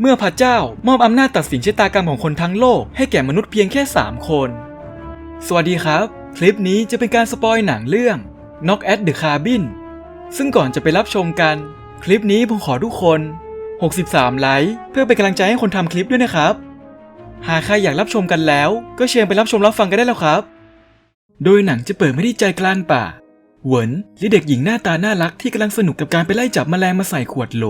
เมื่อพระเจ้ามอบอำนาจตัดสินชะตากรรมของคนทั้งโลก ให้แก่มนุษย์เพียงแค่ 3 คน สวัสดีครับ คลิปนี้จะเป็นการสปอยหนังเรื่อง Knock at the Cabin ซึ่งก่อนจะไปรับชมกัน คลิปนี้ผมขอทุกคน 63 ไลค์เพื่อเป็นกำลังใจให้คนทำคลิปด้วยนะครับ หากใครอยากรับชมกันแล้ว ก็เชิญไปรับชมรับฟังกันได้แล้วครับ โดยหนังจะเปิดไม่ที่ใจกลางป่า เหวินหรือเด็กหญิงหน้าตาน่ารักที่กำลังสนุกกับการไปไล่จับแมลงมาใส่ขวดโหล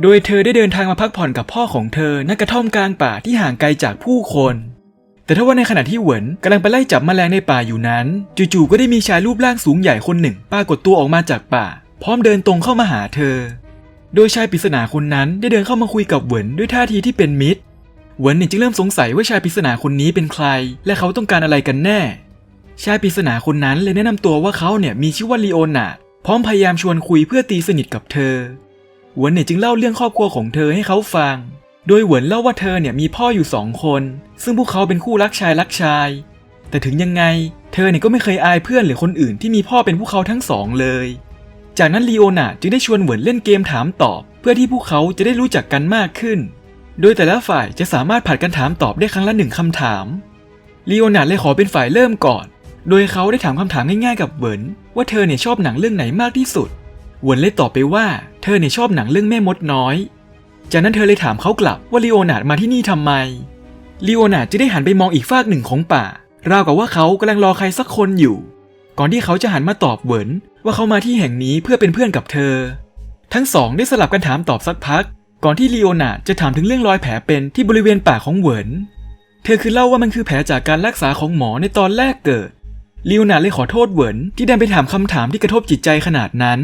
โดยเธอได้เดินทางมาพักผ่อนกับพ่อของเธอณกระท่อมกลางป่าที่ห่างไกลจากผู้คน แต่ถ้าว่าในขณะที่เหวินกำลังไปไล่จับแมลงในป่าอยู่นั้น จู่ๆก็ได้มีชายรูปร่างสูงใหญ่คนหนึ่งปรากฏตัวออกมาจากป่า พร้อมเดินตรงเข้ามาหาเธอ โดยชายปริศนาคนนั้นได้เดินเข้ามาคุยกับเหวินด้วยท่าทีที่เป็นมิตรเหวินเนี่ยจึงเริ่มสงสัยว่าชายปริศนาคนนี้เป็นใคร และเขาต้องการอะไรกันแน่ ชายปริศนาคนนั้นเลยแนะนำตัวว่าเขาเนี่ยมีชื่อว่าลีโอนาพร้อมพยายามชวนคุยเพื่อตีสนิทกับเธอ หวนเนี่ยจึงเล่าเรื่องครอบครัวของเธอให้เขาฟัง โดยหวนเล่าว่าเธอเนี่ยมีพ่ออยู่สองคน ซึ่งพวกเขาเป็นคู่รักชายรักชาย แต่ถึงยังไง เธอเนี่ยก็ไม่เคยอายเพื่อนหรือคนอื่นที่มีพ่อเป็นพวกเขาทั้งสองเลย จากนั้นลีโอนาจึงได้ชวนเหวินเล่นเกมถามตอบ เพื่อที่พวกเขาจะได้รู้จักกันมากขึ้น โดยแต่ละฝ่ายจะสามารถผัดกันถามตอบได้ครั้งละหนึ่งคำถามลีโอนาเลยขอเป็นฝ่ายเริ่มก่อน โดยเขาได้ถามคำถามง่ายๆกับเหวินว่าเธอเนี่ยชอบหนังเรื่องไหนมากที่สุด หวนเลยตอบไปว่า เธอเนี่ยชอบหนังเรื่องแม่มดน้อย จากนั้นเธอเลยถามเขากลับว่าลีโอนาร์ดมาที่นี่ทำไมลีโอนาร์ดจะได้หันไปมองอีกฟากหนึ่งของป่า ราวกับว่าเขากำลังรอใครสักคนอยู่ ก่อนที่เขาจะหันมาตอบเหวินว่าเขามาที่แห่งนี้เพื่อเป็นเพื่อนกับเธอ ทั้งสองได้สลับกันถามตอบสักพัก ก่อนที่ลีโอนาร์ดจะถามถึงเรื่องรอยแผลเป็นที่บริเวณปากของเหวินเธอคือเล่าว่ามันคือแผลจากการรักษาของหมอในตอนแรกเกิดลีโอนาร์ดเลยขอโทษเหวินที่ดันไปถามคำถามที่กระทบจิตใจขนาดนั้น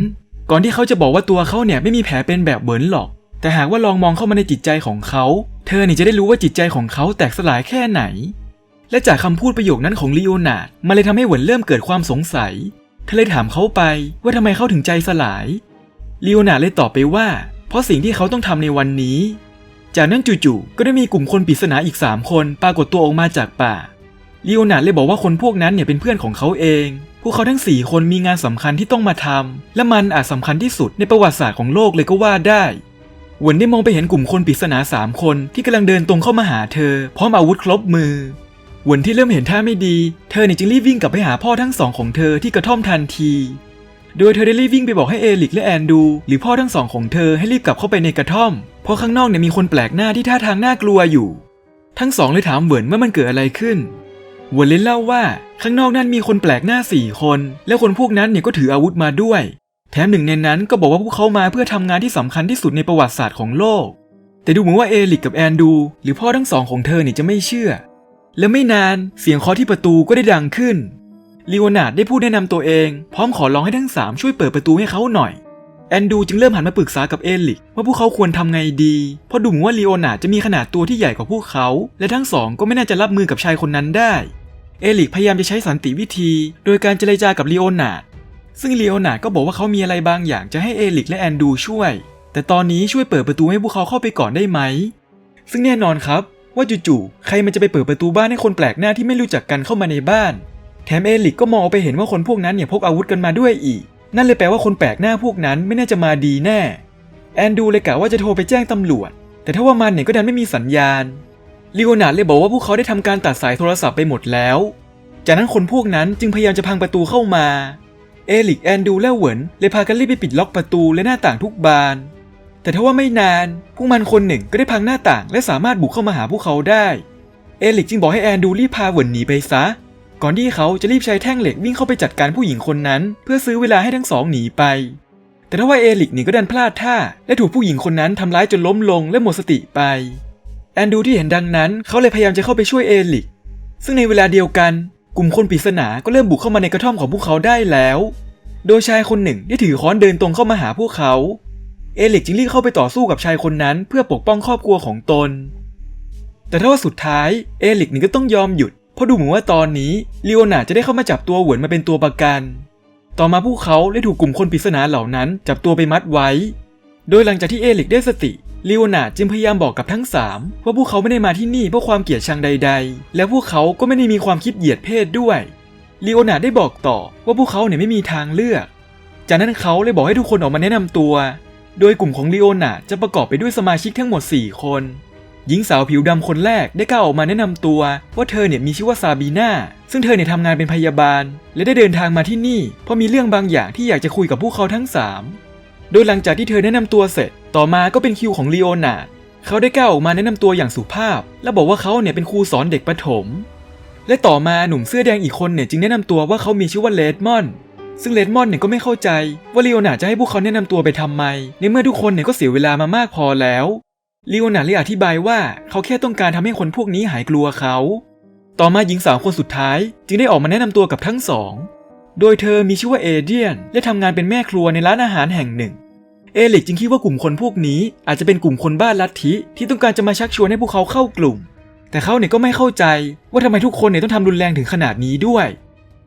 ก่อนที่เขาจะบอกว่าตัวเขาเนี่ยไม่มีแผลเป็นแบบเหวินหรอก แต่หากว่าลองมองเข้ามาในจิตใจของเขา เธอเนี่ยจะได้รู้ว่าจิตใจของเขาแตกสลายแค่ไหน และจากคำพูดประโยคนั้นของลีโอนาร์ดมันเลยทำให้เหวินเริ่มเกิดความสงสัย เธอเลยถามเขาไปว่าทำไมเขาถึงใจสลายลีโอนาร์ดเลยตอบไปว่า เพราะสิ่งที่เขาต้องทำในวันนี้ จากนั้นจู่ๆก็ได้มีกลุ่มคนปริศนาอีก 3 คนปรากฏตัวออกมาจากป่า ลีโอนาร์ดเลยบอกว่าคนพวกนั้นเนี่ยเป็นเพื่อนของเขาเอง พวกเขาทั้ง 4 คนมีงานสำคัญที่ต้องมาทำและมันอาจสำคัญที่สุดในประวัติศาสตร์ของโลกเลยก็ว่าได้เหวนได้มองไปเห็นกลุ่มคนปริศนาสามคนที่กำลังเดินตรงเข้ามาหาเธอ พร้อมอาวุธครบมือเหวนที่เริ่มเห็นท่าไม่ดี เธอเนี่ยจึงรีบวิ่งกลับไปหาพ่อทั้งสองของเธอที่กระท่อมทันที โดยเธอได้รีบวิ่งไปบอกให้เอลิกและแอนดู หรือพ่อทั้งสองของเธอให้รีบกลับเข้าไปในกระท่อม เพราะข้างนอกเนี่ยมีคนแปลกหน้าที่ท่าทางน่ากลัวอยู่ ทั้งสองเลยถามเหวินว่ามันเกิดอะไรขึ้น วินเลยเล่าว่าข้างนอกนั้นมีคนแปลกหน้าสี่คน และคนพวกนั้นเนี่ยก็ถืออาวุธมาด้วย แถมหนึ่งในนั้นก็บอกว่าพวกเขามาเพื่อทำงานที่สำคัญที่สุดในประวัติศาสตร์ของโลก แต่ดูเหมือนว่าเอลิกกับแอนดู หรือพ่อทั้งสองของเธอเนี่ยจะไม่เชื่อ และไม่นานเสียงเคาะที่ประตูก็ได้ดังขึ้นลีโอนาร์ดได้พูดแนะนำตัวเอง พร้อมขอร้องให้ทั้งสามช่วยเปิดประตูให้เขาหน่อยแอนดูจึงเริ่มหันมาปรึกษากับเอลิกว่าพวกเขาควรทำไงดี เพราะดูเหมือนว่าลีโอนาดจะมีขนาดตัวที่ใหญ่กว่าพวกเขา และทั้งสองก็ไม่น่าจะรับมือกับชายคนนั้นได้ เอลิกพยายามจะใช้สันติวิธี โดยการเจรจากับลีโอนาร์ดซึ่งลีโอนาร์ดก็บอกว่าเขามีอะไรบางอย่างจะให้เอลิกและแอนดูช่วย แต่ตอนนี้ช่วยเปิดประตูให้พวกเขาเข้าไปก่อนได้ไหม ซึ่งแน่นอนครับ ว่าจู่ๆใครมันจะไปเปิดประตูบ้านให้คนแปลกหน้าที่ไม่รู้จักกันเข้ามาในบ้าน แถมเอลิกก็มองไปเห็นว่าคนพวกนั้นเนี่ยพกอาวุธกันมาด้วยอีก นั่นเลยแปลว่าคนแปลกหน้าพวกนั้นไม่น่าจะมาดีแน่ แอนดูเลยกะว่าจะโทรไปแจ้งตำรวจ แต่ถ้าว่ามันเนี่ยก็ดันไม่มีสัญญาณ ลีโอนาร์ดเลยบอกว่าพวกเขาได้ทำการตัดสายโทรศัพท์ไปหมดแล้ว จากนั้นคนพวกนั้นจึงพยายามจะพังประตูเข้ามา เอลิกแอนดูและเหวินเลยพากันรีบไปปิดล็อกประตูและหน้าต่างทุกบาน แต่ถ้าว่าไม่นาน พวกมันคนหนึ่งก็ได้พังหน้าต่าง และสามารถบุกเข้ามาหาพวกเขาได้ เอลิกจึงบอกให้แอนดูรีบพาเหวินหนีไปซะ ก่อนที่เขาจะรีบใช้แท่งเหล็กวิ่งเข้าไปจัดการผู้หญิงคนนั้น เพื่อซื้อเวลาให้ทั้งสองหนีไปแต่ถ้าว่าเอลิกนี่ก็ดันพลาดท่า และถูกผู้หญิงคนนั้นทำร้ายจนล้มลงและหมดสติไป แอนดูที่เห็นดังนั้นเขาเลยพยายามจะเข้าไปช่วยเอลิก ซึ่งในเวลาเดียวกัน กลุ่มคนปริศนาก็เริ่มบุกเข้ามาในกระท่อมของพวกเขาได้แล้ว โดยชายคนหนึ่งได้ถือค้อนเดินตรงเข้ามาหาพวกเขา เอลิกจึงรีบเข้าไปต่อสู้กับชายคนนั้น เพื่อปกป้องครอบครัวของตน แต่ถ้าว่าสุดท้ายเอลิกนี่ก็ต้องยอมหยุด เพราะดูเหมือนว่าตอนนี้ลีโอนาจะได้เข้ามาจับตัวหวนมาเป็นตัวประกัน ต่อมาพวกเขาได้ถูกกลุ่มคนปริศนาเหล่านั้น จับตัวไปมัดไว้ โดยหลังจากที่เอลิกได้สติ ลีโอนาจึงพยายามบอกกับทั้งสามว่าพวกเขาไม่ได้มาที่นี่เพราะความเกลียดชังใด ๆ และพวกเขาก็ไม่ได้มีความคิดเหยียดเพศด้วยลีโอนาได้บอกต่อว่าพวกเขาเนี่ยไม่มีทางเลือก จากนั้นเขาเลยบอกให้ทุกคนออกมาแนะนำตัว โดยกลุ่มของลีโอนาจะประกอบไปด้วยสมาชิกทั้งหมด 4 คน หญิงสาวผิวดำคนแรกได้ก้าวออกมาแนะนำตัว ว่าเธอเนี่ยมีชื่อว่าซาบีนาซึ่งเธอเนี่ยทำงานเป็นพยาบาล และได้เดินทางมาที่นี่ เพราะมีเรื่องบางอย่างที่อยากจะคุยกับพวกเขาทั้ง 3 โดยหลังจากที่เธอแนะนำตัวเสร็จ ต่อมาก็เป็นคิวของลีโอนาเขาได้ก้าวออกมาแนะนำตัวอย่างสุภาพ และบอกว่าเขาเนี่ยเป็นครูสอนเด็กประถม และต่อมาหนุ่มเสื้อแดงอีกคนเนี่ยจึงแนะนำตัวว่าเขามีชื่อว่าเลดมอน ซึ่งเลดมอนเนี่ยก็ไม่เข้าใจ ว่าลีโอนาจะให้พวกเขาแนะนำตัวไปทำไม ในเมื่อทุกคนเนี่ยก็เสียเวลามามากพอแล้วลีโอนาเลยอธิบายว่าเขาแค่ต้องการทำให้คนพวกนี้หายกลัวเขา ต่อมาหญิงสาวคนสุดท้าย จึงได้ออกมาแนะนำตัวกับทั้งสอง โดยเธอมีชื่อว่าเอเดียน และทำงานเป็นแม่ครัวในร้านอาหารแห่งหนึ่ง เอลิกจึงคิดว่ากลุ่มคนพวกนี้อาจจะเป็นกลุ่มคนบ้าลัทธิที่ต้องการจะมาชักชวนให้พวกเขาเข้ากลุ่ม แต่เขาเนี่ยก็ไม่เข้าใจว่าทำไมทุกคนเนี่ยต้องทำรุนแรงถึงขนาดนี้ด้วย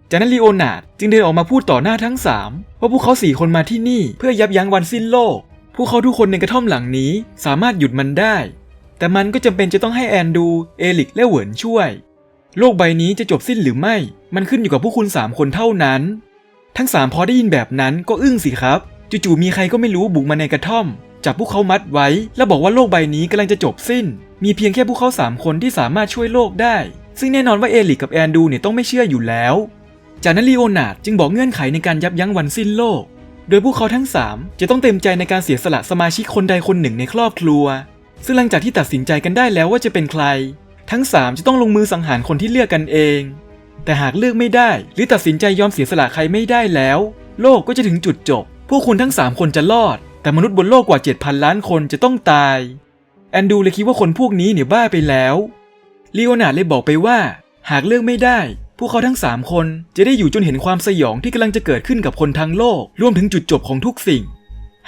จากนั้นลีโอนาร์ดจึงเดินออกมาพูดต่อหน้าทั้ง3ว่าพวกเขาสี่คนมาที่นี่เพื่อยับยั้งวันสิ้นโลก พวกเขาทุกคนในกระท่อมหลังนี้สามารถหยุดมันได้ แต่มันก็จำเป็นจะต้องให้แอนดู เอลิกและเหวินช่วย โลกใบนี้จะจบสิ้นหรือไม่ มันขึ้นอยู่กับพวกคุณสามคนเท่านั้น ทั้งสามพอได้ยินแบบนั้นก็อึ้งสิครับ จู่ๆมีใครก็ไม่รู้บุกมาในกระท่อม จับพวกเขามัดไว้ แล้วบอกว่าโลกใบนี้กำลังจะจบสิ้น มีเพียงแค่พวกเขาสามคนที่สามารถช่วยโลกได้ ซึ่งแน่นอนว่าเอลิกกับแอนดูเนี่ยต้องไม่เชื่ออยู่แล้ว จากนั้นลีโอนาร์ดจึงบอกเงื่อนไขในการยับยั้งวันสิ้นโลก โดยพวกเขาทั้ง 3 จะต้องเต็มใจในการเสียสละสมาชิกคนใดคนหนึ่งในครอบครัว ซึ่งหลังจากที่ตัดสินใจกันได้แล้วว่าจะเป็นใคร ทั้ง 3 จะต้องลงมือสังหารคนที่เลือกกันเอง แต่หากเลือกไม่ได้ หรือตัดสินใจยอมเสียสละใครไม่ได้แล้ว โลกก็จะถึงจุดจบ พวกคุณทั้ง 3 คนจะรอด แต่มนุษย์บนโลกกว่า 7,000 ล้านคนจะต้องตาย แอนดูเลยคิดว่าคนพวกนี้เนี่ยบ้าไปแล้วลีโอนาร์ดเลยบอกไปว่า หากเลือกไม่ได้ พวกเขาทั้ง 3 คนจะได้อยู่จนเห็นความสยองที่กำลังจะเกิดขึ้นกับคนทั้งโลก รวมถึงจุดจบของทุกสิ่ง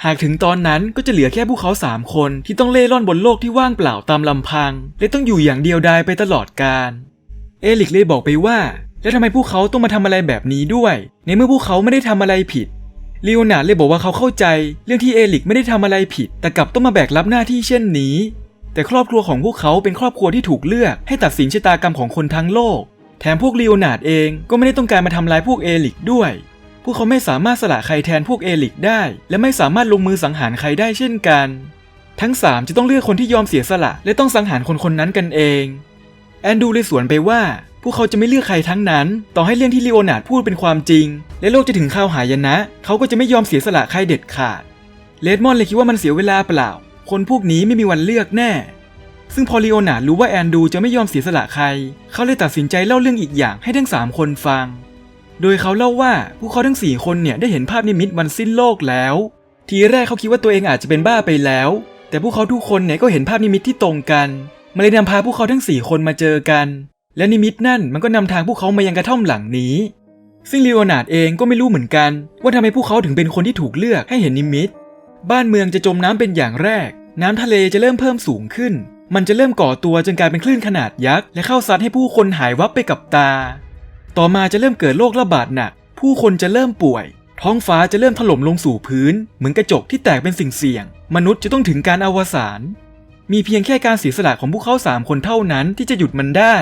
หากถึงตอนนั้นก็จะเหลือแค่พวกเขา3คนที่ต้องเล่ร่อนบนโลกที่ว่างเปล่าตามลำพัง และต้องอยู่อย่างเดียวดายไปตลอดกาลเอลิกเลยบอกไปว่า แล้วทำไมพวกเขาต้องมาทำอะไรแบบนี้ด้วย ในเมื่อพวกเขาไม่ได้ทำอะไรผิดลีโอนาร์ดเลยบอกว่าเขาเข้าใจ เรื่องที่เอลิกไม่ได้ทำอะไรผิด แต่กลับต้องมาแบกรับหน้าที่เช่นนี้ แต่ครอบครัวของพวกเขาเป็นครอบครัวที่ถูกเลือก ให้ตัดสินชะตากรรมของคนทั้งโลก แถมพวกลีโอนาร์ดเองก็ไม่ได้ต้องการมาทำร้ายพวกเอลิกด้วย พวกเขาไม่สามารถสละใครแทนพวกเอลิกได้ และไม่สามารถลงมือสังหารใครได้เช่นกัน ทั้ง 3 จะต้องเลือกคนที่ยอมเสียสละ และต้องสังหารคนคนนั้นกันเอง แอนดูเลยสวนไปว่า พวกเขาจะไม่เลือกใครทั้งนั้น ต่อให้เรื่องที่ลีโอนาร์ดพูดเป็นความจริง และโลกจะถึงข่าวหายนะ เขาก็จะไม่ยอมเสียสละใครเด็ดขาดเลดมอนเลยคิดว่ามันเสียเวลาเปล่า คนพวกนี้ไม่มีวันเลือกแน่ ซึ่งพอลีโอนาร์ดรู้ว่าแอนดูจะไม่ยอมเสียสละใคร เขาเลยตัดสินใจเล่าเรื่องอีกอย่างให้ทั้ง3คนฟัง โดยเขาเล่าว่าพวกเขาทั้ง 4 คนเนี่ยได้เห็นภาพนิมิตวันสิ้นโลกแล้ว ทีแรกเขาคิดว่าตัวเองอาจจะเป็นบ้าไปแล้ว แต่พวกเขาทุกคนเนี่ยก็เห็นภาพนิมิตที่ตรงกันมันเลยนำพาพวกเขาทั้ง 4 คนมาเจอกัน และนิมิตนั่นมันก็นำทางพวกเขามายังกระท่อมหลังนี้ ซึ่งลีโอนาร์ดเองก็ไม่รู้เหมือนกัน ว่าทำไมพวกเขาถึงเป็นคนที่ถูกเลือกให้เห็นนิมิต บ้านเมืองจะจมน้ำเป็นอย่างแรก น้ำทะเลจะเริ่มเพิ่มสูงขึ้น มันจะเริ่มก่อตัวจนกลายเป็นคลื่นขนาดยักษ์และเข้าซัดให้ผู้คนหายวับไปกับตา ต่อมาจะเริ่มเกิดโรคระบาดหนัก ผู้คนจะเริ่มป่วย ท้องฟ้าจะเริ่มถล่มลงสู่พื้น เหมือนกระจกที่แตกเป็นสิ่งเสี่ยง มนุษย์จะต้องถึงการอวสาน มีเพียงแค่การเสียสละของพวกเขาสามคนเท่านั้นที่จะหยุดมันได้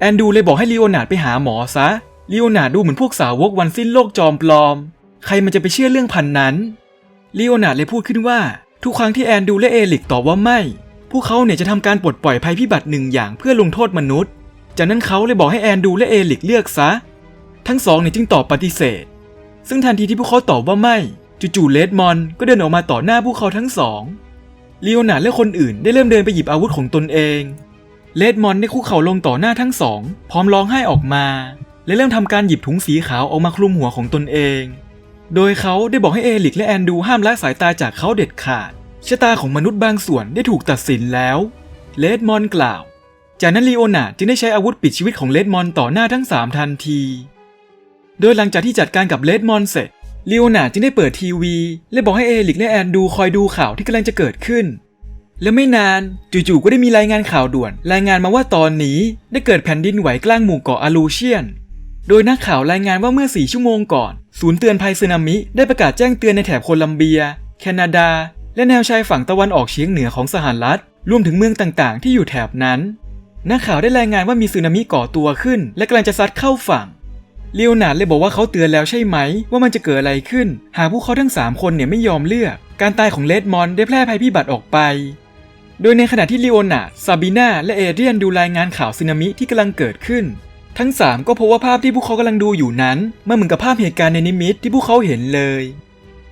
แอนดูเลยบอกให้ลีโอนาร์ดไปหาหมอซะ ลีโอนาร์ดดูเหมือนพวกสาวกวันสิ้นโลกจอมปลอม ใครมันจะไปเชื่อเรื่องพันนั้น ลีโอนาร์ดเลยพูดขึ้นว่า ทุกครั้งที่แอนดูและเอลิกตอบว่าไม่ พวกเขาเนี่ยจะทำการปลดปล่อยภัยพิบัติหนึ่งอย่างเพื่อลงโทษมนุษย์ จากนั้นเขาเลยบอกให้แอนดูและเอลิกเลือกซะ ทั้งสองเนี่ยจึงตอบปฏิเสธ ซึ่งทันทีที่พวกเขาตอบว่าไม่ จู่ๆเลดมอนก็เดินออกมาต่อหน้าพวกเขาทั้งสองลีโอนาร์และคนอื่นได้เริ่มเดินไปหยิบอาวุธของตนเอง เลดมอนได้คุกเข่าลงต่อหน้าทั้งสอง พร้อมร้องไห้ออกมา และเริ่มทำการหยิบถุงสีขาวออกมาคลุมหัวของตนเอง โดยเขาได้บอกให้เอลิกและแอนดูห้ามละสายตาจากเขาเด็ดขาดชะตาของมนุษย์บางส่วนได้ถูกตัดสินแล้ว เลดมอนกล่าว จากนั้นลีโอนาจึงได้ใช้อาวุธปิดชีวิตของเลดมอนต่อหน้าทั้ง 3 ทันที โดยหลังจากที่จัดการกับเลดมอนเสร็จลีโอนาจึงได้เปิดทีวี และบอกให้เอลิกและแอนดูคอยดูข่าวที่กำลังจะเกิดขึ้น และไม่นานจู่ๆก็ได้มีรายงานข่าวด่วน รายงานมาว่าตอนนี้ได้เกิดแผ่นดินไหวกลางหมู่เกาะอาลูเชียน โดยนักข่าวรายงานว่าเมื่อ 4 ชั่วโมงก่อน ศูนย์เตือนภัยสึนามิได้ประกาศแจ้งเตือนในแถบโคลัมเบีย แคนาดา และแนวชายฝั่งตะวันออกเฉียงเหนือของสหรัฐรวมถึงเมืองต่างๆ ที่อยู่แถบนั้น นักข่าวได้รายงานว่ามีสึนามิก่อตัวขึ้น และกำลังจะซัดเข้าฝั่งเลโอนาดเลยบอกว่าเขาเตือนแล้วใช่ไหม ว่ามันจะเกิดอะไรขึ้น หากพวกเขาทั้ง 3 คนเนี่ยไม่ยอมเลือก การตายของเลดมอนได้แพร่ภัยพิบัติออกไป โดยในขณะที่ลีโอนาดซาบีนาและเอเดรียนดูรายงานข่าวสึนามิที่กำลังเกิดขึ้น ทั้ง 3 ก็พบว่าภาพที่พวกเขากำลังดูอยู่นั้นมันเหมือนกับภาพเหตุการณ์ในนิมิตที่พวกเขาเห็นเลย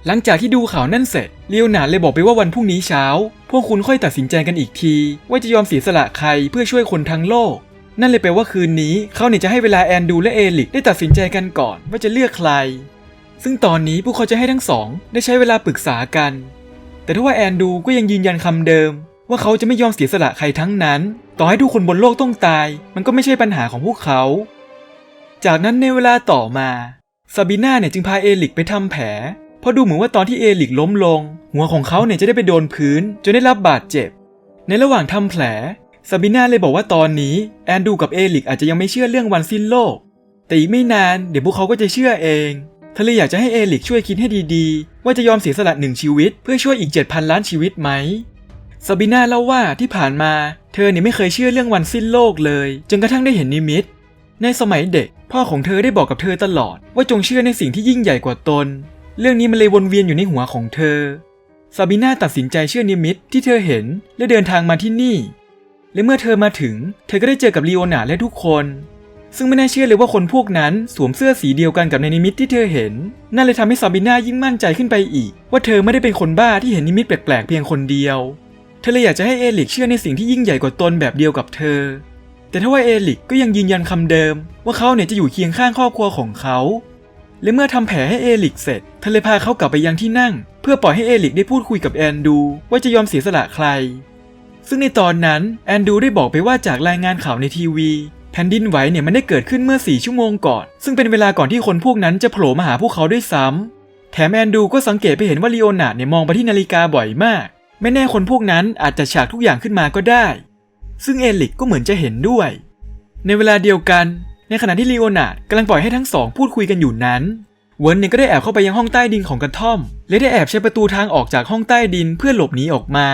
หลังจากที่ดูข่าวนั่นเสร็จเลีโอนาดเลยบอกไปว่าวันพรุ่งนี้เช้า พวกคุณค่อยตัดสินใจกันอีกที ว่าจะยอมเสียสละใครเพื่อช่วยคนทั้งโลก นั่นเลยแปลว่าคืนนี้เขาเนี่ยจะให้เวลาแอนดูและเอลิกได้ตัดสินใจกันก่อนว่าจะเลือกใคร ซึ่งตอนนี้พวกเขาจะให้ทั้งสอง ได้ใช้เวลาปรึกษากัน แต่ถ้าว่าแอนดูก็ยังยืนยันคำเดิม ว่าเขาจะไม่ยอมเสียสละใครทั้งนั้น ต่อให้ทุกคนบนโลกต้องตาย มันก็ไม่ใช่ปัญหาของพวกเขา จากนั้นในเวลาต่อมาซาบีนาเนี่ยจึงพาเอลิกไปทำแผล เพราะดูเหมือนว่าตอนที่เอลิกล้มลง หัวของเขาเนี่ยจะได้ไปโดนพื้น จนได้รับบาดเจ็บ ในระหว่างทำแผลซาบีนาเลยบอกว่าตอนนี้แอนดูกับเอลิกอาจจะยังไม่เชื่อเรื่องวันสิ้นโลก แต่อีกไม่นานเดี๋ยวพวกเขาก็จะเชื่อเองเธอเลยอยากจะให้เอลิกช่วยคิดให้ดีๆ ว่าจะยอมเสียสละหนึ่งชีวิต เพื่อช่วยอีก 7,000 ล้านชีวิตไหมซาบีนาเล่าว่าที่ผ่านมา เธอเนี่ยไม่เคยเชื่อเรื่องวันสิ้นโลกเลย จนกระทั่งได้เห็นนิมิต ในสมัยเด็ก พ่อของเธอได้บอกกับเธอตลอด ว่าจงเชื่อในสิ่งที่ยิ่งใหญ่กว่าตน เรื่องนี้มันเลยวนเวียนอยู่ในหัวของเธอ ซาบีนาตัดสินใจเชื่อนิมิตที่เธอเห็นและเดินทางมาที่นี่ และเมื่อเธอมาถึง เธอก็ได้เจอกับลีโอนาและทุกคน ซึ่งไม่น่าเชื่อเลยว่าคนพวกนั้นสวมเสื้อสีเดียวกันกับในนิมิตที่เธอเห็น นั่นเลยทำให้ซาบีนายิ่งมั่นใจขึ้นไปอีก ว่าเธอไม่ได้เป็นคนบ้าที่เห็นนิมิตแปลกๆเพียงคนเดียว เธอเลยอยากจะให้เอลิกเชื่อในสิ่งที่ยิ่งใหญ่กว่าตนแบบเดียวกับเธอ แต่ถ้าว่าเอลิกก็ยังยืนยันคำเดิม ว่าเขาเนี่ยจะอยู่เคียงข้างครอบครัวของเขา และเมื่อทำแผลให้เอลิกเสร็จเธอเลยพาเขากลับไปยังที่นั่ง เพื่อปล่อยให้เอลิกได้พูดคุยกับแอนดูว่าจะยอมเสียสละใคร ซึ่งในตอนนั้นแอนดูได้บอกไปว่าจากรายงานข่าวในทีวี แผ่นดินไหวเนี่ยมันได้เกิดขึ้นเมื่อ 4 ชั่วโมงก่อน ซึ่งเป็นเวลาก่อนที่คนพวกนั้นจะโผล่มาหาพวกเขาด้วยซ้ำแถมแอนดูก็สังเกตไปเห็นว่าลีโอนาร์ดเนี่ยมองไปที่นาฬิกาบ่อยมาก ไม่แน่คนพวกนั้นอาจจะฉากทุกอย่างขึ้นมาก็ได้ ซึ่งเอลิกก็เหมือนจะเห็นด้วย ในเวลาเดียวกัน ในขณะที่ลีโอนาร์ดกำลังปล่อยให้ทั้งสองพูดคุยกันอยู่นั้น เวิร์นเนี่ยก็ได้แอบเข้าไปยังห้องใต้ดินของกระท่อม และได้แอบใช้ประตูทางออกจากห้องใต้ดินเพื่อหลบหนีออกมา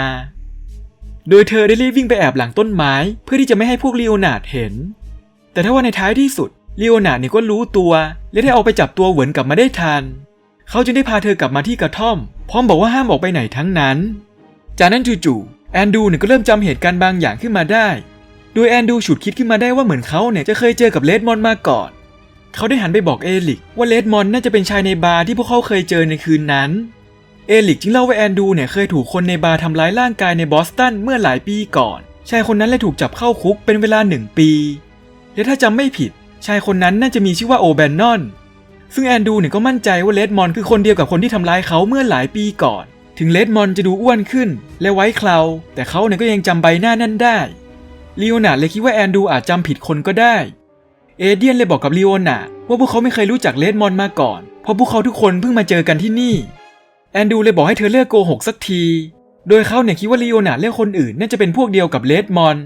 โดยเธอได้รีบวิ่งไปแอบหลังต้นไม้ เพื่อที่จะไม่ให้พวกลีโอนาร์ดเห็น แต่ถ้าว่าในท้ายที่สุดลีโอนาร์ดเนี่ยก็รู้ตัวและได้เอาไปจับตัวเหวินกลับมาได้ทัน เขาจึงได้พาเธอกลับมาที่กระท่อม พร้อมบอกว่าห้ามออกไปไหนทั้งนั้น จากนั้นจู่ๆแอนดูเนี่ยก็เริ่มจำเหตุการณ์บางอย่างขึ้นมาได้ โดยแอนดูฉุดคิดขึ้นมาได้ว่าเหมือนเขาเนี่ยจะเคยเจอกับเลดมอนมาก่อน เขาได้หันไปบอกเอลิกว่าเลดมอนน่าจะเป็นชายในบาร์ที่พวกเขาเคยเจอในคืนนั้น เอลิกจึงเล่าว่าแอนดูเนี่ยเคยถูกคนในบาร์ทำร้ายร่างกายในบอสตันเมื่อหลายปีก่อน ชายคนนั้นเลยถูกจับเข้าคุกเป็นเวลาหนึ่งปี และถ้าจำไม่ผิด ชายคนนั้นน่าจะมีชื่อว่าโอแบนนอน ซึ่งแอนดูเนี่ยก็มั่นใจว่าเลดมอนคือคนเดียวกับคนที่ทำร้ายเขาเมื่อหลายปีก่อน ถึงเลดมอนจะดูอ้วนขึ้น และไว้เคราแต่เขาเนี่ยก็ยังจำใบหน้านั่นได้ ลีโอนาเลยคิดว่าแอนดูอาจจำผิดคนก็ได้ เอเดียนเลยบอกกับลีโอนาว่าพวกเขาไม่เคยรู้จักเลดมอนมาก่อน เพราะพวกเขาทุกคนเพิ่งมาเจอกันที่นี่ แอนดูเลยบอกให้เธอเลิกโกหกสักที โดยเขาเนี่ยคิดว่าลีโอนาเลือกคนอื่นน่าจะเป็นพวกเดียวกับเลดมอน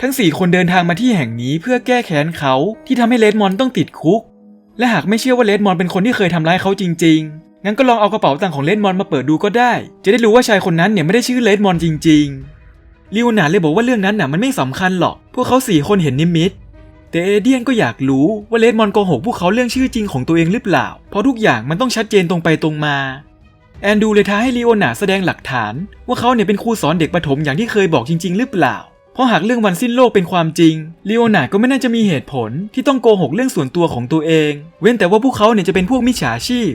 ทั้ง4คนเดินทางมาที่แห่งนี้เพื่อแก้แค้นเขาที่ทำให้เลดมอนต้องติดคุก และหากไม่เชื่อว่าเลดมอนเป็นคนที่เคยทำร้ายเขาจริง ๆ งั้นก็ลองเอากระเป๋าตังค์ของเลดมอนมาเปิดดูก็ได้ จะได้รู้ว่าชายคนนั้นเนี่ยไม่ได้ชื่อเลดมอนจริง ๆ ลีโอนาร์เลยบอกว่าเรื่องนั้นน่ะมันไม่สำคัญหรอก พวกเขาสี่คนเห็นนิมิต แต่เอเดียนก็อยากรู้ว่าเลดมอนโกหกพวกเขาเรื่องชื่อจริงของตัวเองหรือเปล่า เพราะทุกอย่างมันต้องชัดเจนตรงไปตรงมา แอนดูเลยท้าให้ลีโอนาร์แสดงหลักฐาน ว่าเขาเนี่ยเป็นครูสอนเด็กประถมอย่างที่เคยบอกจริง ๆ หรือเปล่า เพราะหากเรื่องวันสิ้นโลกเป็นความจริงลีโอนาร์ก็ไม่น่าจะมีเหตุผลที่ต้องโกหกเรื่องส่วนตัวของตัวเอง เว้นแต่ว่าพวกเขาเนี่ยจะเป็นพวกมิจฉาชีพ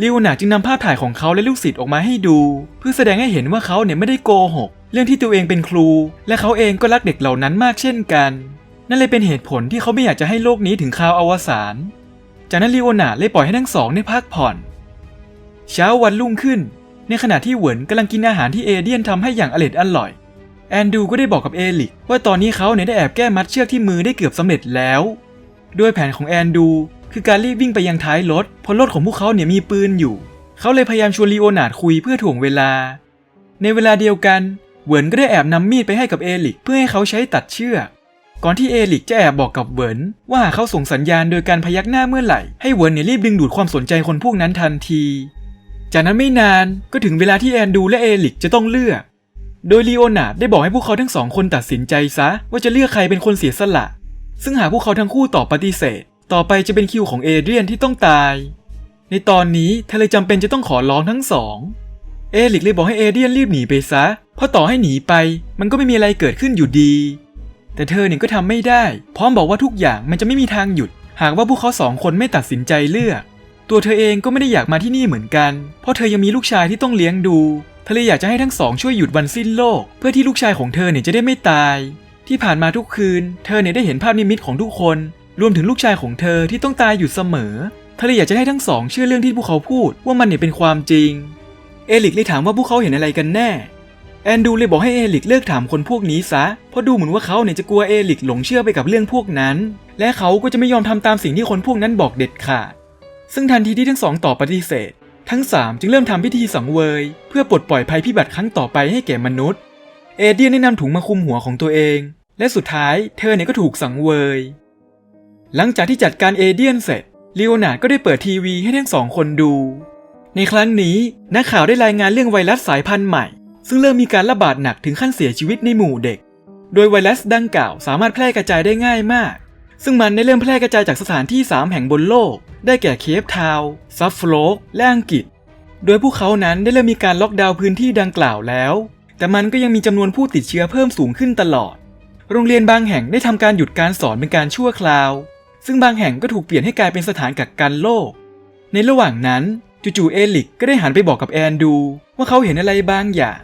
ลีโอนาจึงนำภาพถ่ายของเขาและลูกศิษย์ออกมาให้ดู เพื่อแสดงให้เห็นว่าเขาเนี่ยไม่ได้โกหก เรื่องที่ตัวเองเป็นครู และเขาเองก็รักเด็กเหล่านั้นมากเช่นกัน นั่นเลยเป็นเหตุผลที่เขาไม่อยากจะให้โลกนี้ถึงคราวอวสานจากนั้นลีโอนาเลยปล่อยให้ทั้งสองได้พักผ่อน เช้าวันรุ่งขึ้น ในขณะที่เหวินกำลังกินอาหารที่เอเดียนทำให้อย่างอร็ดอร่อยแอนดูก็ได้บอกกับเอลิกว่าตอนนี้เขาเนี่ยได้แอบแก้มัดเชือกที่มือได้เกือบสำเร็จแล้วโดยแผนของแอนดู คือการรีบวิ่งไปยังท้ายรถเพราะรถของพวกเขาเนี่ยมีปืนอยู่ เขาเลยพยายามชวนลีโอนาร์ดคุยเพื่อถ่วงเวลา ในเวลาเดียวกันเวิร์นก็ได้แอบนำมีดไปให้กับเอลิกเพื่อให้เขาใช้ตัดเชือกก่อนที่เอลิกจะแอบบอกกับเวิร์นว่าเขาส่งสัญญาณโดยการพยักหน้าเมื่อไหร่ให้เวิร์นเนี่ยรีบดึงดูดความสนใจคนพวกนั้นทันที จากนั้นไม่นานก็ถึงเวลาที่แอนดูและเอลิกจะต้องเลือก โดยลีโอนาร์ดได้บอกให้พวกเขาทั้งสองคนตัดสินใจซะว่าจะเลือกใครเป็นคนเสียสละ ซึ่งหากพวกเขาทั้งคู่ตอบปฏิเสธ ต่อไปจะเป็นคิวของเอเดรียนที่ต้องตาย ในตอนนี้เธอเลยจำเป็นจะต้องขอร้องทั้งสอง เอลิกเลยบอกให้เอเดียนรีบหนีไปซะ เพราะต่อให้หนีไป มันก็ไม่มีอะไรเกิดขึ้นอยู่ดี แต่เธอเนี่ยก็ทำไม่ได้ พร้อมบอกว่าทุกอย่างมันจะไม่มีทางหยุด หากว่าพวกเขาสองคนไม่ตัดสินใจเลือก ตัวเธอเองก็ไม่ได้อยากมาที่นี่เหมือนกัน เพราะเธอยังมีลูกชายที่ต้องเลี้ยงดู เธอเลยอยากจะให้ทั้งสองช่วยหยุดวันสิ้นโลก เพื่อที่ลูกชายของเธอเนี่ยจะได้ไม่ตาย ที่ผ่านมาทุกคืน เธอเนี่ยได้เห็นภาพนิมิตของทุกคน รวมถึงลูกชายของเธอที่ต้องตายอยู่เสมอเธอเลยอยากจะให้ทั้งสองเชื่อเรื่องที่พวกเขาพูดว่ามันเนี่ยเป็นความจริง เอลิกเลยถามว่าพวกเขาเห็นอะไรกันแน่ แอนดูเลยบอกให้เอลิกเลิกถามคนพวกนี้ซะ เพราะดูเหมือนว่าเขาเนี่ยจะกลัวเอลิกหลงเชื่อไปกับเรื่องพวกนั้น และเขาก็จะไม่ยอมทำตามสิ่งที่คนพวกนั้นบอกเด็ดขาด ซึ่งทันทีที่ทั้งสองตอบปฏิเสธ ทั้งสามจึงเริ่มทำพิธีสังเวย เพื่อปลดปล่อยภัยพิบัติครั้งต่อไปให้แก่มนุษย์ เอเดียนได้นำถุงมาคลุมหัวของตัวเอง และสุดท้ายเธอเนี่ยก็ถูกสังเวย หลังจากที่จัดการเอเดียนเสร็จลีโอนาร์ดก็ได้เปิดทีวีให้ทั้งสองคนดู ในครั้งนี้นักข่าวได้รายงานเรื่องไวรัสสายพันธุ์ใหม่ ซึ่งเริ่มมีการระบาดหนักถึงขั้นเสียชีวิตในหมู่เด็ก โดยไวรัสดังกล่าวสามารถแพร่กระจายได้ง่ายมาก ซึ่งมันได้เริ่มแพร่กระจายจากสถานที่ 3 แห่งบนโลก ได้แก่เคปทาวน์ซัฟโฟลกและอังกฤษ โดยพวกเขานั้นได้เริ่มมีการล็อกดาวน์พื้นที่ดังกล่าวแล้ว แต่มันก็ยังมีจำนวนผู้ติดเชื้อเพิ่มสูงขึ้นตลอด โรงเรียนบางแห่งได้ทำการหยุดการสอนเป็นการชั่วคราว ซึ่งบางแห่งก็ถูกเปลี่ยนให้กลายเป็นสถานกักกันโรคในระหว่างนั้นจู่ๆเอลิกก็ได้หันไปบอกกับแอนดู ว่าเขาเห็นอะไรบางอย่าง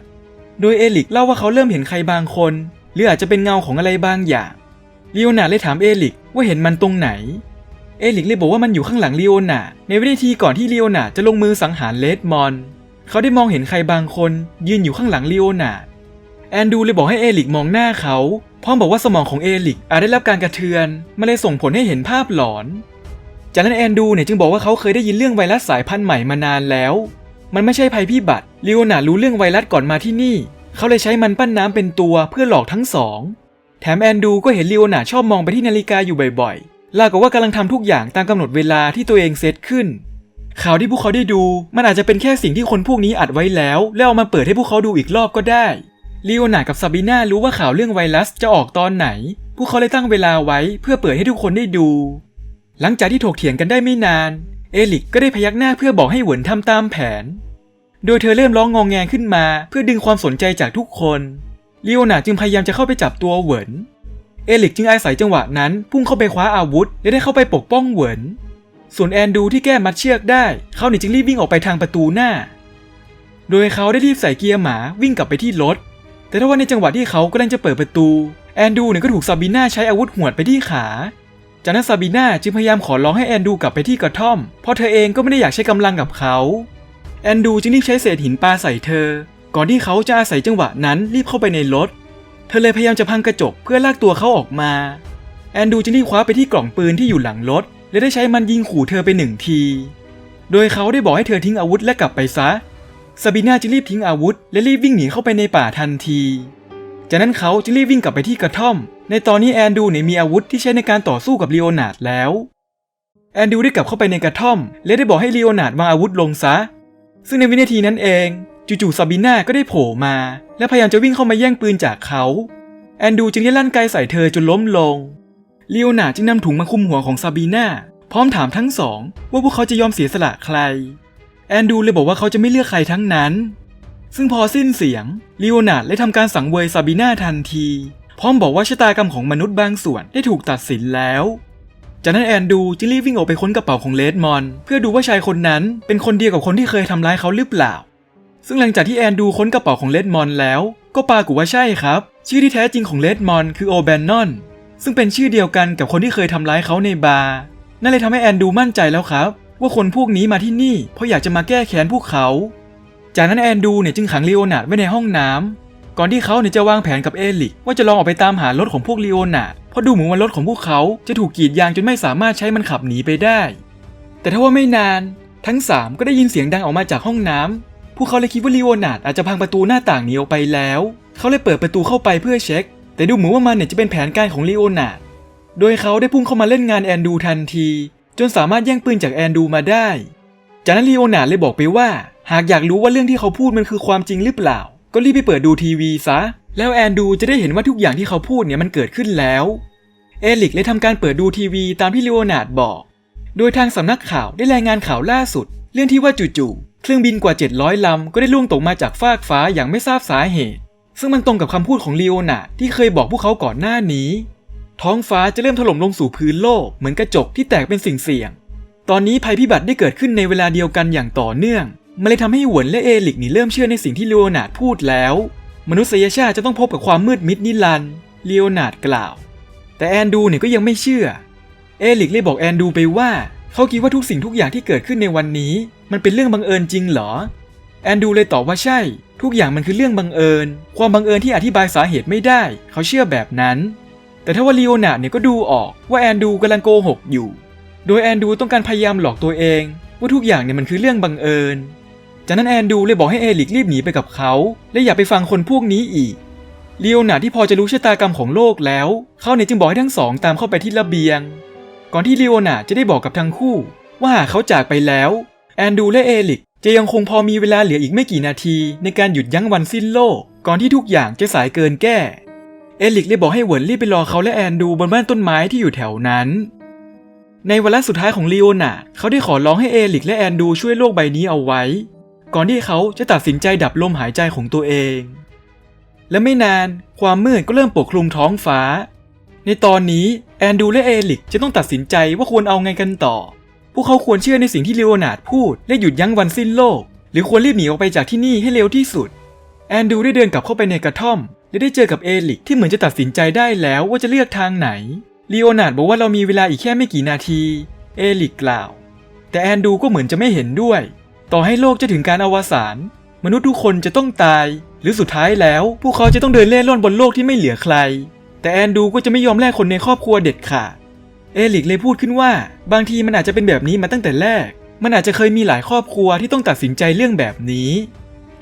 โดยเอลิกเล่าว่าเขาเริ่มเห็นใครบางคน หรืออาจจะเป็นเงาของอะไรบางอย่างลีโอนาเลยถามเอลิกว่าเห็นมันตรงไหน เอลิกเลยบอกว่ามันอยู่ข้างหลังลีโอนาในวินาทีก่อนที่ลีโอนาจะลงมือสังหารเลดมอน เขาได้มองเห็นใครบางคน ยืนอยู่ข้างหลังลีโอนา แอนดูเลยบอกให้เอลิกมองหน้าเขา พร้อมบอกว่าสมองของเอลิกอาจได้รับการกระเทือนมันเลยส่งผลให้เห็นภาพหลอน จากนั้นแอนดูเนี่ยจึงบอกว่าเขาเคยได้ยินเรื่องไวรัสสายพันธุ์ใหม่มานานแล้ว มันไม่ใช่ภัยพิบัติลีโอนารู้เรื่องไวรัสก่อนมาที่นี่ เขาเลยใช้มันปั้นน้ำเป็นตัวเพื่อหลอกทั้งสอง แถมแอนดูก็เห็นลีโอนาชอบมองไปที่นาฬิกาอยู่บ่อยๆรากับว่ากำลังทำทุกอย่างตามกำหนดเวลาที่ตัวเองเซตขึ้นข่าวที่พวกเขาได้ดู มันอาจจะเป็นแค่สิ่งที่คนพวกนี้อัดไว้แล้ว แล้วเอามาเปิดให้พวกเขาดูอีกรอบก็ได้ ลีโอนากับซาบีน่ารู้ว่าข่าวเรื่องไวรัสจะออกตอนไหน พวกเขาเลยตั้งเวลาไว้เพื่อเปิดให้ทุกคนได้ดู หลังจากที่ถกเถียงกันได้ไม่นาน เอลิกก็ได้พยักหน้าเพื่อบอกให้เหวนทำตามแผน โดยเธอเริ่มร้องงองแงขึ้นมา เพื่อดึงความสนใจจากทุกคนลีโอนาจึงพยายามจะเข้าไปจับตัวเหวินเอลิกจึงอาศัยจังหวะนั้นพุ่งเข้าไปคว้าอาวุธ และได้เข้าไปปกป้องเหวิน ส่วนแอนดูที่แก้มัดเชือกได้ เขาเนี่ยจึงรีบวิ่งออกไปทางประตูหน้า โดยเขาได้รีบใส่เกียร์หมาวิ่งกลับไปที่รถ แต่ถ้าว่าในจังหวะที่เขากำลังจะเปิดประตู แอนดูเนี่ยก็ถูกซาบีน่าใช้อาวุธหวดไปที่ขา จากนั้นซาบีน่าจึงพยายามขอร้องให้แอนดูกลับไปที่กระท่อม เพราะเธอเองก็ไม่ได้อยากใช้กำลังกับเขาแอนดูจึงรีบใช้เศษหินปาใส่เธอ ก่อนที่เขาจะอาศัยจังหวะนั้นรีบเข้าไปในรถ เธอเลยพยายามจะพังกระจกเพื่อลากตัวเขาออกมา แอนดูจึงรีบคว้าไปที่กล่องปืนที่อยู่หลังรถและได้ใช้มันยิงขู่เธอไปหนึ่งที โดยเขาได้บอกให้เธอทิ้งอาวุธและกลับไปซะ ซาบีน่าจึงรีบทิ้งอาวุธ และรีบวิ่งหนีเข้าไปในป่าทันที จากนั้นเขาจึงรีบวิ่งกลับไปที่กระท่อม ในตอนนี้แอนดูเนี่ยมีอาวุธที่ใช้ในการต่อสู้กับลีโอนาร์ดแล้ว แอนดูได้กลับเข้าไปในกระท่อม และได้บอกให้ลีโอนาร์ดวางอาวุธลงซะ ซึ่งในวินาทีนั้นเอง จู่ๆซาบีน่าก็ได้โผล่มา และพยายามจะวิ่งเข้ามาแย่งปืนจากเขา แอนดูจึงได้ลั่นไกใส่เธอจนล้มลงลีโอนาร์ดจึงนำถุงมาคุมหัวของซาบีน่าพร้อมถามทั้งสองว่าพวกเขาจะยอมเสียสละใคร แอนดูเลยบอกว่าเขาจะไม่เลือกใครทั้งนั้น ซึ่งพอสิ้นเสียงลีโอนาร์ดเลยทำการสังเวยซาบีน่าทันที พร้อมบอกว่าชะตากรรมของมนุษย์บางส่วนได้ถูกตัดสินแล้ว จากนั้นแอนดูจึงรีบวิ่งออกไปค้นกระเป๋าของเลดมอน เพื่อดูว่าชายคนนั้นเป็นคนเดียวกับคนที่เคยทำร้ายเขาหรือเปล่า ซึ่งหลังจากที่แอนดูค้นกระเป๋าของเลดมอนแล้ว ก็ปรากฏว่าใช่ครับ ชื่อที่แท้จริงของเลดมอนคือโอแบนนอนซึ่งเป็นชื่อเดียวกันกับคนที่เคยทำร้ายเขาในบาร์นั่นเลยทำให้แอนดูมั่นใจแล้วครับ ว่าคนพวกนี้มาที่นี่เพราะอยากจะมาแก้แค้นพวกเขา จากนั้นแอนดูเนี่ยจึงขังลีโอนาร์ดไว้ในห้องน้ำก่อนที่เขาเนี่ยจะวางแผนกับเอลิกว่าจะลองออกไปตามหารถของพวกลีโอนาร์ดเพราะดูเหมือนว่ารถของพวกเขาจะถูกกีดยางจนไม่สามารถใช้มันขับหนีไปได้ แต่ถ้าว่าไม่นานทั้งสามก็ได้ยินเสียงดังออกมาจากห้องน้ำพวกเขาเลยคิดว่าลีโอนาร์ดอาจจะพังประตูหน้าต่างหนีออกไปแล้ว เขาเลยเปิดประตูเข้าไปเพื่อเช็ค แต่ดูเหมือนว่ามันเนี่ยจะเป็นแผนการของลีโอนาร์ด โดยเขาได้พุ่งเข้ามาเล่นงานแอนดูทันที จนสามารถแย่งปืนจากแอนดูมาได้ จากนั้นลีโอนาร์ดเลยบอกไปว่า หากอยากรู้ว่าเรื่องที่เขาพูดมันคือความจริงหรือเปล่า ก็รีบไปเปิดดูทีวีซะ แล้วแอนดูจะได้เห็นว่าทุกอย่างที่เขาพูดเนี่ยมันเกิดขึ้นแล้ว เอลิกเลยทำการเปิดดูทีวีตามที่ลีโอนาร์ดบอก โดยทางสำนักข่าวได้รายงานข่าวล่าสุด เรื่องที่ว่าจู่ๆเครื่องบินกว่า 700 ลำ ก็ได้ล่วงตกมาจากฟากฟ้าอย่างไม่ทราบสาเหตุ ซึ่งมันตรงกับคำพูดของลีโอนาร์ที่เคยบอกพวกเขาก่อนหน้านี้ ท้องฟ้าจะเริ่มถล่มลงสู่พื้นโลกเหมือนกระจกที่แตกเป็นสิ่งเสี่ยง ตอนนี้ภัยพิบัติได้เกิดขึ้นในเวลาเดียวกันอย่างต่อเนื่อง มันเลยทำให้หวนและเอลิกนี่เริ่มเชื่อในสิ่งที่ลีโอนาร์ดพูดแล้ว มนุษยชาติจะต้องพบกับความมืดมิดนิรันด์ลีโอนาร์ดกล่าว แต่แอนดูเนี่ยก็ยังไม่เชื่อ เอลิกเลยบอกแอนดูไปว่า เขาคิดว่าทุกสิ่งทุกอย่างที่เกิดขึ้นในวันนี้ มันเป็นเรื่องบังเอิญจริงเหรอ แอนดูเลยตอบว่าใช่ ทุกอย่างมันคือเรื่องบังเอิญ ความบังเอิญที่อธิบายสาเหตุไม่ได้ เขาเชื่อแบบนั้น แต่ถ้าว่าลีโอนาเนี่ยก็ดูออกว่าแอนดูกำลังโกหกอยู่ โดยแอนดูต้องการพยายามหลอกตัวเอง ว่าทุกอย่างเนี่ยมันคือเรื่องบังเอิญ จากนั้นแอนดูเลยบอกให้เอลิกรีบหนีไปกับเขา และอย่าไปฟังคนพวกนี้อีกลีโอนาที่พอจะรู้ชะตากรรมของโลกแล้ว เขาเนี่ยจึงบอกให้ทั้งสองตามเข้าไปที่ระเบียง ก่อนที่ลีโอนาจะได้บอกกับทั้งคู่ ว่าหากเขาจากไปแล้ว แอนดูและเอลิกจะยังคงพอมีเวลาเหลืออีกไม่กี่นาที ในการหยุดยั้งวันสิ้นโลก ก่อนที่ทุกอย่างจะสายเกินแก้ เอลิกเลยบอกให้เหวินรีบไปรอเขาและแอนดูบนบ้านต้นไม้ที่อยู่แถวนั้น ในวาระสุดท้ายของลีโอนาเขาได้ขอร้องให้เอลิกและแอนดูช่วยโลกใบนี้เอาไว้ ก่อนที่เขาจะตัดสินใจดับลมหายใจของตัวเอง และไม่นานความมืดก็เริ่มปกคลุมท้องฟ้า ในตอนนี้แอนดูและเอลิกจะต้องตัดสินใจว่าควรเอาไงกันต่อ พวกเขาควรเชื่อในสิ่งที่ลีโอนาดพูด และหยุดยั้งวันสิ้นโลก หรือควรรีบหนีออกไปจากที่นี่ให้เร็วที่สุด แอนดูได้เดินกลับเข้าไปในกระท่อม และได้เจอกับเอลิกที่เหมือนจะตัดสินใจได้แล้วว่าจะเลือกทางไหนลีโอนาร์ดบอกว่าเรามีเวลาอีกแค่ไม่กี่นาที เอลิกกล่าว แต่แอนดูก็เหมือนจะไม่เห็นด้วย ต่อให้โลกจะถึงการอวสานมนุษย์ทุกคนจะต้องตาย หรือสุดท้ายแล้ว พวกเขาจะต้องเดินเล่ร่อนบนโลกที่ไม่เหลือใคร แต่แอนดูก็จะไม่ยอมแลกคนในครอบครัวเด็ดขาดเอลิกเลยพูดขึ้นว่า บางทีมันอาจจะเป็นแบบนี้มาตั้งแต่แรก มันอาจจะเคยมีหลายครอบครัวที่ต้องตัดสินใจเรื่องแบบนี้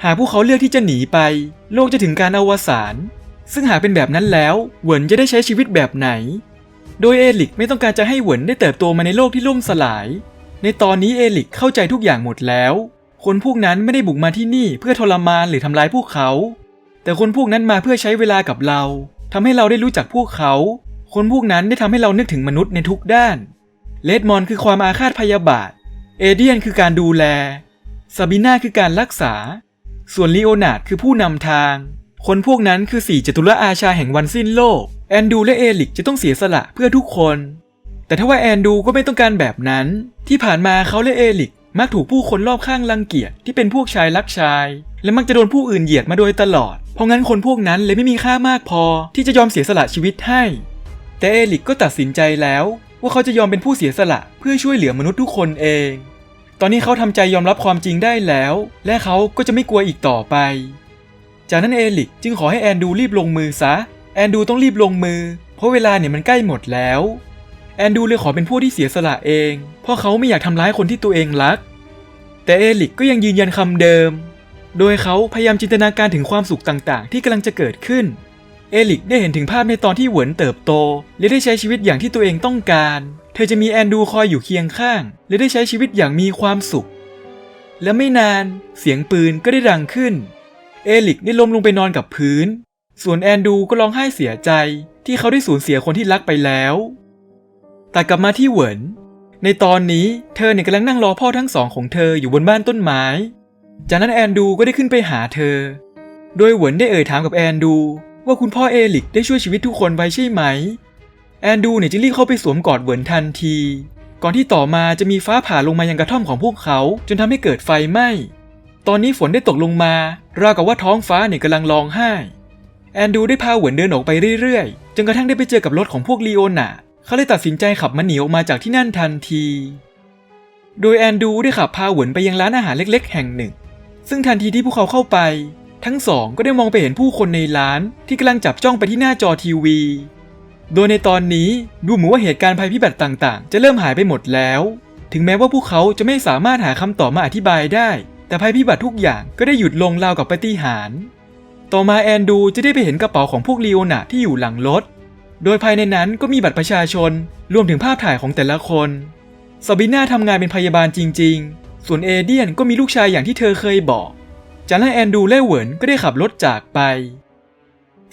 หากพวกเขาเลือกที่จะหนีไป โลกจะถึงการอวสาน ซึ่งหากเป็นแบบนั้นแล้วเหวินจะได้ใช้ชีวิตแบบไหน โดยเอลิกไม่ต้องการจะให้เหวินได้เติบโตมาในโลกที่ล่มสลาย ในตอนนี้เอลิกเข้าใจทุกอย่างหมดแล้ว คนพวกนั้นไม่ได้บุกมาที่นี่เพื่อทรมานหรือทำร้ายพวกเขา แต่คนพวกนั้นมาเพื่อใช้เวลากับเราทำให้เราได้รู้จักพวกเขา คนพวกนั้นได้ทำให้เรานึกถึงมนุษย์ในทุกด้าน เลดมอนคือความอาฆาตพยาบาท เอเดียนคือการดูแลซาบิน่าคือการรักษา ส่วนลีโอนาร์ดคือผู้นำทาง คนพวกนั้นคือสี่จตุรอาชาแห่งวันสิ้นโลก แอนดูและเอลิกจะต้องเสียสละเพื่อทุกคน แต่ถ้าว่าแอนดูก็ไม่ต้องการแบบนั้น ที่ผ่านมาเขาและเอลิกมักถูกผู้คนรอบข้างรังเกียจที่เป็นพวกชายรักชาย และมักจะโดนผู้อื่นเหยียดมาโดยตลอด เพราะงั้นคนพวกนั้นเลยไม่มีค่ามากพอที่จะยอมเสียสละชีวิตให้ แต่เอลิกก็ตัดสินใจแล้ว ว่าเขาจะยอมเป็นผู้เสียสละเพื่อช่วยเหลือมนุษย์ทุกคนเอง ตอนนี้เขาทำใจยอมรับความจริงได้แล้ว และเขาก็จะไม่กลัวอีกต่อไป จากนั้นเอลิกจึงขอให้แอนดูรีบลงมือซะ แอนดูต้องรีบลงมือ เพราะเวลาเนี่ยมันใกล้หมดแล้ว แอนดูเลยขอเป็นผู้ที่เสียสละเอง เพราะเขาไม่อยากทำร้ายคนที่ตัวเองรัก แต่เอลิกก็ยังยืนยันคำเดิม โดยเขาพยายามจินตนาการถึงความสุขต่างๆ ที่กำลังจะเกิดขึ้น เอลิกได้เห็นถึงภาพในตอนที่เหวินเติบโต และได้ใช้ชีวิตอย่างที่ตัวเองต้องการ เธอจะมีแอนดูคอยอยู่เคียงข้าง และได้ใช้ชีวิตอย่างมีความสุข และไม่นานเสียงปืนก็ได้ดังขึ้น เอลิกได้ล้มลงไปนอนกับพื้น ส่วนแอนดูก็ร้องไห้เสียใจที่เขาได้สูญเสียคนที่รักไปแล้ว แต่กลับมาที่เหวิน ในตอนนี้เธอเนี่ยกำลังนั่งรอพ่อทั้งสองของเธออยู่บนบ้านต้นไม้ จากนั้นแอนดูก็ได้ขึ้นไปหาเธอ โดยเหวินได้เอ่ยถามกับแอนดู ว่าคุณพ่อเอลิกได้ช่วยชีวิตทุกคนไว้ใช่ไหม แอนดูเนี่ยจึงรีบเข้าไปสวมกอดเวิร์นทันที ก่อนที่ต่อมาจะมีฟ้าผ่าลงมายังกระท่อมของพวกเขา จนทำให้เกิดไฟไหม้ตอนนี้ฝนได้ตกลงมาราวกับว่าท้องฟ้าเนี่ยกำลังร้องไห้ แอนดูได้พาเหวินเดินออกไปเรื่อยๆ จนกระทั่งได้ไปเจอกับรถของพวกลีโอนาเขาเลยตัดสินใจขับมันหนีออกมาจากที่นั่นทันที โดยแอนดูได้ขับพาเหวินไปยังร้านอาหารเล็กๆ แห่งหนึ่ง ซึ่งทันทีที่พวกเขาเข้าไป ทั้งสองก็ได้มองไปเห็นผู้คนในร้านที่กำลังจับจ้องไปที่หน้าจอทีวี โดยในตอนนี้ดูเหมือนว่าเหตุการณ์ภัยพิบัติต่างๆ จะเริ่มหายไปหมดแล้ว ถึงแม้ว่าพวกเขาจะไม่สามารถหาคำตอบมาอธิบายได้ แต่ภัยพิบัติทุกอย่างก็ได้หยุดลงราวกับปฏิหาร ต่อมาแอนดูจะได้ไปเห็นกระเป๋าของพวกลีโอนาที่อยู่หลังรถ โดยภายในนั้นก็มีบัตรประชาชน รวมถึงภาพถ่ายของแต่ละคนซาบิน่าทำงานเป็นพยาบาลจริง ๆ ส่วนเอเดียนก็มีลูกชายอย่างที่เธอเคยบอก จากนั้นแอนดูและเหวินก็ได้ขับรถจากไป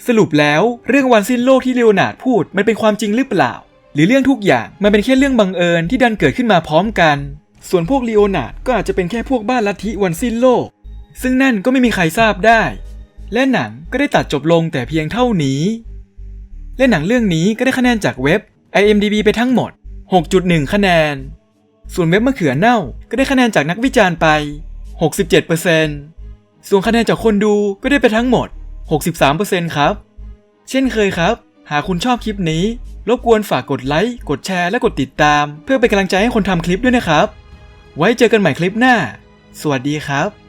สรุปแล้วเรื่องวันสิ้นโลกที่เลโอนาร์ดพูดมันเป็นความจริงหรือเปล่า หรือเรื่องทุกอย่างมันเป็นแค่เรื่องบังเอิญที่ดันเกิดขึ้นมาพร้อมกัน ส่วนพวกลีโอนาร์ดก็อาจจะเป็นแค่พวกบ้านลัทธิวันสิ้นโลก ซึ่งนั่นก็ไม่มีใครทราบได้ และหนังก็ได้ตัดจบลงแต่เพียงเท่านี้ และหนังเรื่องนี้ก็ได้คะแนนจากเว็บ IMDb ไปทั้งหมด 6.1 คะแนน ส่วนเว็บมะเขือเน่าก็ได้คะแนนจากนักวิจารณ์ไป 67% ส่วนคะแนนจากคนดูก็ได้ไปทั้งหมด 63%ครับ เช่นเคยครับ หากคุณชอบคลิปนี้ รบกวนฝากกดไลค์ กดแชร์ และกดติดตาม เพื่อเป็นกำลังใจให้คนทำคลิปด้วยนะครับ ไว้เจอกันใหม่คลิปหน้า สวัสดีครับ